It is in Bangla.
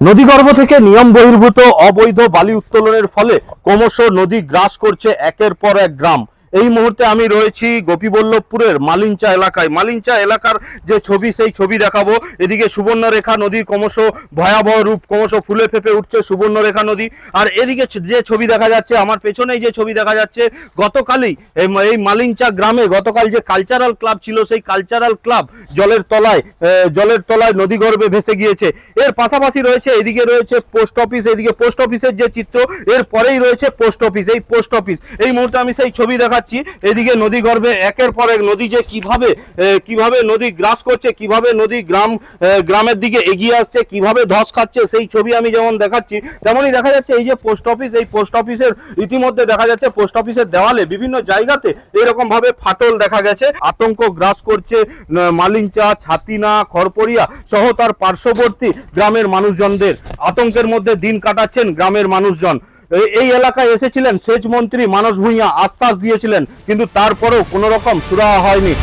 নদীগর্ভ থেকে নিয়ম বহির্ভূত অবৈধ বালি উত্তোলনের ফলে ক্রমশ নদী গ্রাস করছে একের পর এক গ্রাম। এই মুহূর্তে আমি রয়েছি গোপীবল্লভপুরের মালিঞ্চা এলাকায়। মালিঞ্চা এলাকার যে ছবি, সেই ছবি দেখাবো। এদিকে সুবর্ণরেখা নদীর ক্রমশ ভয়াবহ রূপ, ক্রমশ ফুলে ফেপে উঠছে সুবর্ণরেখা নদী। আর এদিকে যে ছবি দেখা যাচ্ছে, আমার পেছনেই যে ছবি দেখা যাচ্ছে, গতকালই এই মালিঞ্চা গ্রামে গতকাল যে কালচারাল ক্লাব ছিল, সেই কালচারাল ক্লাব জলের তলায় জলের তলায় নদীগর্ভে ভেসে গিয়েছে। এর পাশাপাশি রয়েছে, এদিকে রয়েছে পোস্ট অফিস, এদিকে পোস্ট অফিসের যে চিত্র, এর পরেই রয়েছে পোস্ট অফিস। এই পোস্ট অফিস, এই মুহূর্তে আমি সেই ছবি দেখাচ্ছি এদিকে নদী গর্ভে একের পর এক নদী যে কীভাবে কীভাবে নদী গ্রাস করছে, কীভাবে নদী গ্রাম গ্রামের দিকে এগিয়ে আসছে, কীভাবে ধস খাচ্ছে, সেই ছবি আমি যেমন দেখাচ্ছি, তেমনই দেখা যাচ্ছে এই যে পোস্ট অফিস, এই পোস্ট অফিসের ইতিমধ্যে দেখা যাচ্ছে পোস্ট অফিসের দেওয়ালে বিভিন্ন জায়গাতে এরকম ভাবে ফাটল দেখা গেছে। আতঙ্ক গ্রাস করছে মালিঞ্চা ছাতিনা, খড়পড়িয়া সহ তার পার্শ্ববর্তী গ্রামের মানুষজনদের। আতঙ্কের মধ্যে দিন কাটাচ্ছেন গ্রামের মানুষজন। এই এলাকায় এসেছিলেন সেচ মন্ত্রী মানস ভূঁইয়া, আশ্বাস দিয়েছিলেন, কিন্তু তারপরেও কোনো রকম সুরাহা হয়নি।